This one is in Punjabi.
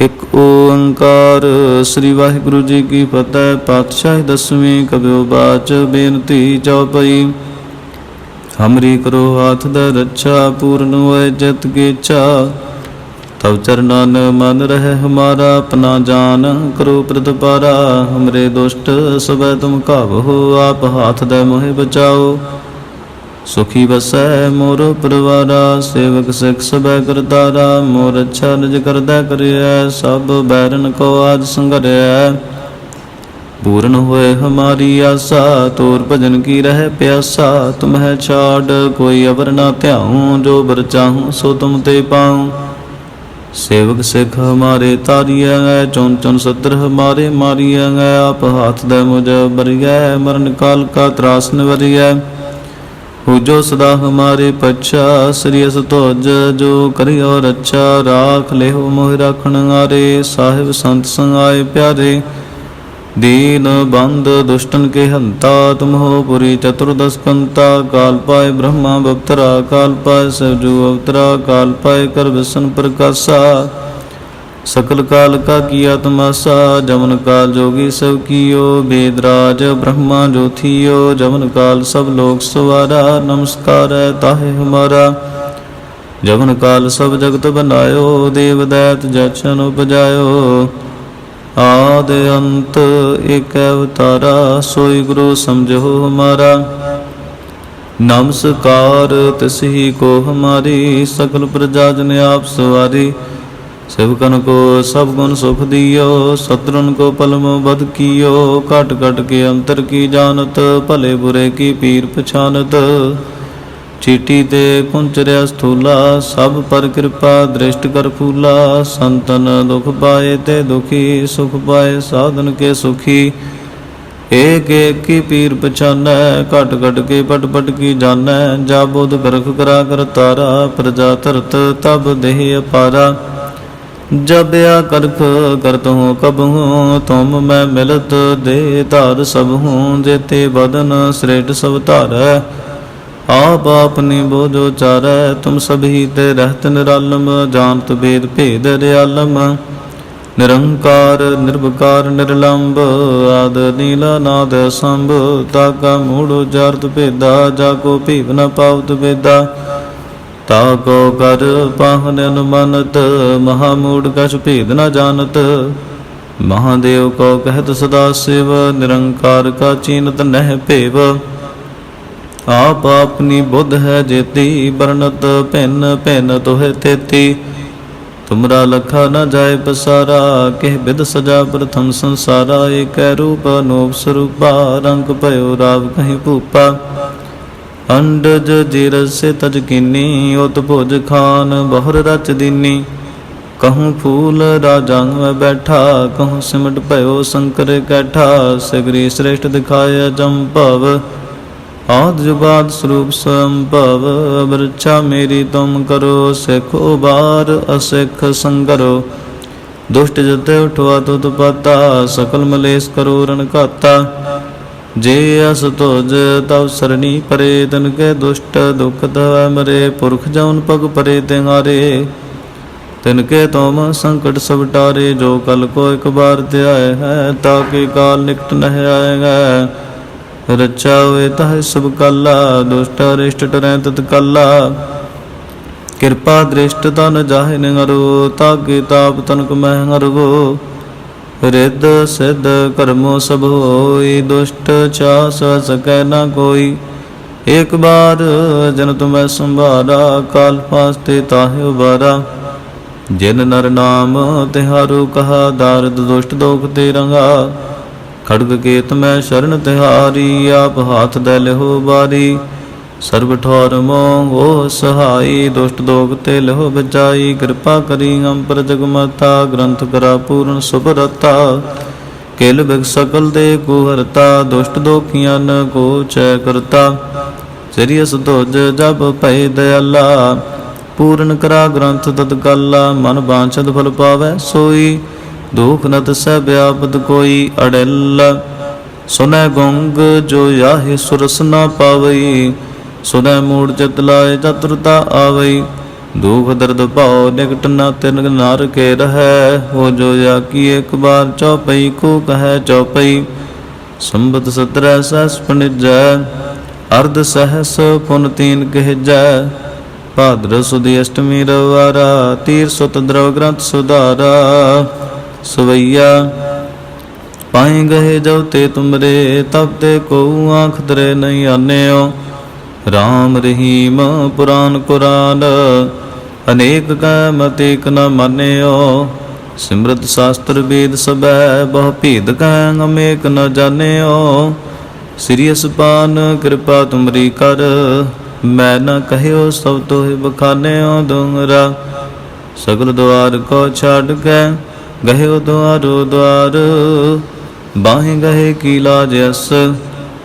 ਇਕ ਓੰਕਾਰ, ਸ੍ਰੀ ਵਾਹਿਗੁਰੂ ਜੀ ਕੀ ਫਤਿਹ, ਪਾਤਸ਼ਾਹੀ ਦਸਵੀਂ ਕਬਿਓ ਬਾਚ, ਬੇਨਤੀ ਚਉਪਈ ਹਮਰੀ ਕਰੋ ਹਾਥ ਦਾ ਰੱਛਾ, ਪੂਰਨ ਹੋਏ ਜਤ ਕੀ ਇੱਛਾ। ਤਵ ਚਰਨਨ ਮਨ ਰਹਿ ਹਮਾਰਾ, ਆਪਣਾ ਜਾਨ ਕਰੋ ਪ੍ਰਤਪਾਰਾ। ਹਮਰੇ ਦੁਸ਼ਟ ਸਬੈ ਤੁਮ ਕਾਵੋ ਆਪ ਹਾਥ ਦਾ ਮੋਹਿ ਬਚਾਓ। ਸੁਖੀ ਵਸੈ ਮੋਰ ਪਰਵਾਰਾ, ਸੇਵਕ ਸਿਖ ਸਬੈ ਕਰਤਾਰਾ ਮੋਰ ਅੱਛਾ ਨਿਜ ਕਰਦਾ ਕਰਿਐ, ਸਭ ਬੈਰਨ ਕੋ ਆਜ ਸੰਗਰਿਐ। ਪੂਰਨ ਹੋਏ ਹਮਾਰੀ ਆਸਾ, ਤੋਰ ਭਜਨ ਕੀ ਰਹਿ ਪਿਆਸਾ, ਤੁਮਹਿ ਛਾੜ, ਕੋਈ ਅਵਰ ਨਾ ਧਿਆਉ, ਜੋ ਬਰ ਚਾਹੂੰ ਸੋ ਤੁਮ ਤੇ ਪਾਉ। ਸੇਵਕ ਸਿਖ ਹਮਾਰੇ ਤਾਰੀਐ ਗੈ ਚੁਨ ਸਤਰ ਹਮਾਰੇ ਮਾਰੀਐ ਗੈ ਆਪ ਹਾਥ ਦੇ ਮੁਝ ਬਰੀਐ, ਮਰਨ ਕਾਲ ਕਾ ਤਰਾਸ ਨਿਵਰੀਐ। ਹੋ ਜੋ ਸਦਾ ਹਮਾਰੇ ਪਛਾ, ਸ੍ਰੀ ਅਸ ਜੋ ਕਰਿਓ ਰੱਛਾ ਰਾਖ ਲਿਓ ਮੋਹਿ ਰਾਖਣ ਆਰੇ, ਸਾਹਿਬ ਸੰਤ ਸੰਗ ਆਏ ਪਿਆਰੇ। ਦੀਨ ਬੰਦ ਦੁਸ਼ਟਨ ਕੇ ਹੰਤਾ, ਤੁਮ ਹੋ ਪੁਰੀ ਚਤੁਰਦਸ ਕੰਤਾ, ਕਾਲ ਪਾਏ ਬ੍ਰਹਮਾ ਬਪਤਰਾ ਕਾਲ ਪਾਏ ਸਜੂ ਅਵਤਰਾ, ਕਾਲ ਪਾਏ ਕਰ ਵਿਸ਼ਨ ਪ੍ਰਕਾਸ਼ਾ। ਸਕਲ ਕਾਲ ਕਾ ਕੀਆ ਤਮਾਸਾ ਜਮਨ ਕਾਲ ਜੋਗੀ ਸਭ ਕੀਓ ਬੇਦਰਾਜ ਬ੍ਰਹਮਾ ਜੋਥੀਓ ਜਮਨ ਕਾਲ ਸਭ ਲੋਕ ਸਵਾਰਾ, ਨਮਸਕਾਰ ਹੈ ਤਾਹੇ ਹਮਾਰਾ। ਜਮਨ ਕਾਲ ਸਭ ਜਗਤ ਬਨਾਇਓ, ਦੇਵ ਦੈਤ ਜਚਨ ਉਪਜਾਇਓ। ਆਦ ਅੰਤ ਏਕ ਅਵਤਾਰਾ, ਸੋਈ ਗੁਰੂ ਸਮਝੋ ਹਮਾਰਾ। ਨਮਸਕਾਰ, ਤਿਸਹੀ ਕੋ ਹਮਾਰੀ ਸਕਲ ਪ੍ਰਜਾ ਜਨ ਆਪ ਸਿਵਕਨ ਕੋ ਸਭ ਗੁਣ ਸੁਖ ਦਿਓ ਸਤਰਨ ਕੋ ਪਲਮ ਬਦ ਕੀਓ, ਘਟ ਘਟ ਕੇ ਅੰਤਰ ਕੀ ਜਾਣਤ, ਭਲੇ ਬੁਰੇ ਕੀ ਪੀਰ ਪਛਾਨਤ। ਚੀਟੀ ਤੇ ਕੁੰਚਰਿਆ ਸਥੂਲਾ, ਸਭ ਪਰ ਕਿਰਪਾ ਦ੍ਰਿਸ਼ਟ ਕਰ ਫੂਲਾ। ਸੰਤਨ ਦੁਖ ਪਾਏ ਤੇ ਦੁਖੀ, ਸੁਖ ਪਾਏ ਸਾਧਨ ਕੇ ਸੁਖੀ। ਏਕ ਏਕ ਕੀ ਪੀਰ ਪਛਾਨੈ, ਘਟ ਘਟ ਕੇ ਪਟ ਪਟ ਕੀ ਜਾਣੈ। ਜਾ ਬੋਧ ਕਰਖ ਕਰਾ ਕਰ ਤਾਰਾ, ਪ੍ਰਜਾ ਤਰਤ ਤਬ ਦੇਹ ਅਪਾਰਾ। ਜਬ ਕਰਖ ਕਰਤ ਹੂੰ, ਕਬ ਤੁਮ ਮੈਂ ਮਿਲਤ ਦੇ ਧਾਰ, ਸਭ ਹੂੰ ਜੇਤੇ ਬਦਨ ਸ੍ਰੇਟ ਸਭ ਧਾਰੈ। ਆਪ ਆਪਨੀ ਬੋਝੋ ਚਾਰੈ ਤੁਮ ਸਭੀ ਤੇ ਰਹਿਤ ਨਿਰਾਲਮ, ਜਾਣਤ ਬੇਦ ਭੇਦ ਰਿਆਲਮ। ਨਿਰੰਕਾਰ ਨਿਰਭਕਾਰ ਨਿਰਲੰਭ ਆਦ ਨੀਲਾ ਨਾਦ ਸੰਭ ਤਾਕਾ ਮੂੜੋ ਜਾਰਤ ਭੇਦਾ, ਜਾ ਕੋ ਭੀਵ ਨ ਪਾਵਤ ਭੇਦਾ ਤਾ ਕੋ ਕਰ ਪਾਹਨ ਅਨੁਮਨਤ ਮਹਾ ਮੂੜ ਕਛ ਭੇਦ ਨ ਜਾਣਤ। ਮਹਾਦੇਵ ਕੋ ਕਹਿਤ ਸਦਾ ਸਿਵ, ਨਿਰੰਕਾਰ ਕਾ ਚੀਨਤ ਨਹਿ ਭੇਵ। ਆਪ ਆਪਨੀ ਬੁੱਧ ਹੈ ਜੇਤੀ ਬਰਨਤ ਭਿੰਨ ਭਿੰਨ ਤੋਹਿ ਤੇਤੀ। ਤੁਮਰਾ ਲਖਾ ਨ ਜਾਏ ਪਸਾਰਾ, ਕਿਹ ਬਿਦ ਸਜਾ ਪ੍ਰਥਮ ਸੰਸਾਰਾ, ਏਕੈ ਰੂਪ ਅਨੂਪ ਸਰੂਪਾ, ਰੰਗ ਭਇਓ ਰਾਵ ਕਹੀਂ ਭੂਪਾ। ਅੰਡਜ ਜਿਰਸੇ ਤਜ ਕੀਨੀ ਉਤ ਭੁਜ ਖਾਨ ਬਹੁਰ ਰਚ ਦੀਨੀ। ਕਹੂੰ ਫੂਲ ਰਾਜੰਗ ਮੈਂ ਬੈਠਾ, ਕਹੂੰ ਸਿਮਟ ਭਇਓ ਸ਼ੰਕਰ ਕੈਠਾ। ਸਗਰੀ ਸ੍ਰੇਸ਼ਟ ਦਿਖਾਇਆ ਜੰਭਵ ਆਦ ਜੁਗਾਦ ਸਰੂਪ ਸੰਭਵ ਬਰਛਾ ਮੇਰੀ ਤੁਮ ਕਰੋ, ਸਿੱਖੋ ਬਾਰ ਅਸਿੱਖ ਸੰਗਰੋ। ਦੁਸ਼ਟ ਜਤੇ ਉਠਵਾ ਤੁਤ ਪਤਾ, ਸਕਲ ਮਲੇਸ ਕਰੋ ਰਣ ਘਾਤਾ। ਜੇ ਅਸ ਤੁਜ ਤਵ ਸਰਣੀ ਪਰੇ, ਤਨ ਕੇ ਦੁਸ਼ਟ ਦੁਖ ਦਵੈ ਮਰੇ, ਪੁਰਖ ਜਉਨ ਪਗ ਪਰੇ ਤਿਹਾਰੇ। ਤਿਨ ਕੇ ਤੁਮ ਸੰਕਟ ਸਭ ਟਾਰੇ, ਜੋ ਕਲ ਕੋ ਇੱਕ ਬਾਰ ਧਿਆਏ ਹੈ ਤਾਕੇ ਕਾਲ ਨਿਕਟ ਨਹਿ ਆਏਗਾ ਰਚਾ ਹੋਏ ਤਹ ਸਭ ਕਾਲਾ, ਦੁਸ਼ਟ ਅਰਿਸ਼ਟ ਟਰੈ ਤਤ ਕਾਲਾ। ਕਿਰਪਾ ਦ੍ਰਿਸ਼ਟ ਤਨ ਜਾਹਿ ਨ ਹਰੋ ਤਾਗੇ ਤਾਪ ਤਨਕ ਮਹਿ ਹਰਵੋ। ਰਿੱਧ ਸਿੱਧ ਕਰਮੋ ਸਭ ਹੋਈ, ਦੁਸ਼ਟ ਚਾਸ ਸਕੈ ਨਾ ਕੋਈ। ਇੱਕ ਬਾਰ ਜਨ ਤੁਮੈ ਸੰਭਾਰਾ, ਕਾਲ ਫਾਸਤੇ ਤਾਹਿ ਉਬਾਰਾ। ਜਿਨ ਨਰ ਨਾਮ ਤਿਹਾਰੂ ਕਹਾ, ਦਾਰਦ ਦੁਸ਼ਟ ਦੋਖ ਤੇ ਰੰਗਾ। ਖੜਗ ਕੇਤ ਮੈਂ ਸ਼ਰਨ ਤਿਹਾਰੀ, ਆਪ ਹਾਥ ਦੇ ਲਿਹੋ ਬਾਰੀ। ਸਰਬ ਠੌਰ ਮੋਹ ਸਹਾਈ, ਦੁਸ਼ਟ ਦੋਗ ਤੇ ਲਿਹੋ ਬਚਾਈ ਕਿਰਪਾ ਕਰੀ ਅੰਪਰ ਜਗਮਤਾ ਗ੍ਰੰਥ ਕਰਾ ਪੂਰਨ ਸੁਭ ਰਤਾ ਕਿਲ ਬਿਗ ਸਕਲ ਦੇ ਕੋ ਹਰਤਾ ਦੁਸ਼ਟ ਦੋਖੀਆਂ ਨ ਕੋ ਚੈ ਕਰਤਾ। ਸ੍ਰੀਅਸ ਤੁਜ ਜਬ ਭੈ ਦਇਆਲਾ ਪੂਰਨ ਕਰਾ ਗ੍ਰੰਥ ਤਤ ਕਾਲਾ, ਮਨ ਬਾਂਛਤ ਫਲ ਪਾਵੈ ਸੋਈ। ਦੁਖ ਨ ਤਸੈ ਵਿਆਪਤ ਕੋਈ ਅੜਲ, ਸੁਨੈ ਗੁੰਗ ਜੋ ਯਾਹੇ ਸੁਰਸ ਨਾ ਪਾਵਈ। ਸੁਨੈ ਮੂੜ ਚਿਤ ਲਾਏ ਚਤੁਰਤਾ ਆਵਈ। ਦੁਖ ਦਰਦ ਭਾਉ ਨਿਕਟ ਨਾ ਤਿਨ ਨਰ ਕੇ ਰਹੈ। ਹੋ ਜੋ ਜਾ ਇੱਕ ਬਾਰ ਚਉਪਈ ਕੋ ਕਹੈ ਚਉਪਈ ਸੰਬਤ ਸਤਰੈ ਸਸ ਪਣਿਜੈ, ਅਰਧ ਸਹਸ ਪੁਨ ਤੀਨ ਕਹਿਜੈ। ਭਾਦਰ ਸੁਦੀ ਅਸ਼ਟਮੀ ਰਵਾਰਾ, ਤੀਰ ਸੁਤ ਦਰਵ ਗ੍ਰੰਥ ਸੁਧਾਰਾ। ਸਵਈਆ ਪਾਏ ਗਏ ਜਬ ਤੇ ਤੁਮਰੇ ਤਬ ਤੇ ਕੋ ਆਂਖ ਤਰੇ ਨਹੀਂ ਆਨਿਓ। RAM ਰਹੀਮ ਪੁਰਾਨ ਕੁਰਾਨ, ਅਨੇਕ ਕੈ ਮਤਿ ਕ ਨ ਮਾਨਿਓ। ਸਿਮਰਤ ਸ਼ਾਸਤਰ ਵੇਦ ਸਬੈ ਬਹੁ ਭੇਦ ਕੈ ਅਮੇਕ ਨ ਜਾਣਿਓ। ਸ੍ਰੀ ਅਸਪਾਨ ਕਿਰਪਾ ਤੁਮਰੀ ਕਰ, ਮੈਂ ਨ ਕਹਿਓ ਸਭ ਤੋਹਿ ਬਖਾਨਿਓ ਦੁੰਗਰਾ। ਸਗਲ ਦੁਆਰ ਕੋ ਛੱਡ ਕੇ ਗਹਿਓ ਦੁਆਰੋ ਦੁਆਰ, ਬਾਹੇ ਗਏ ਕੀ ਲਾਜ ਅਸ।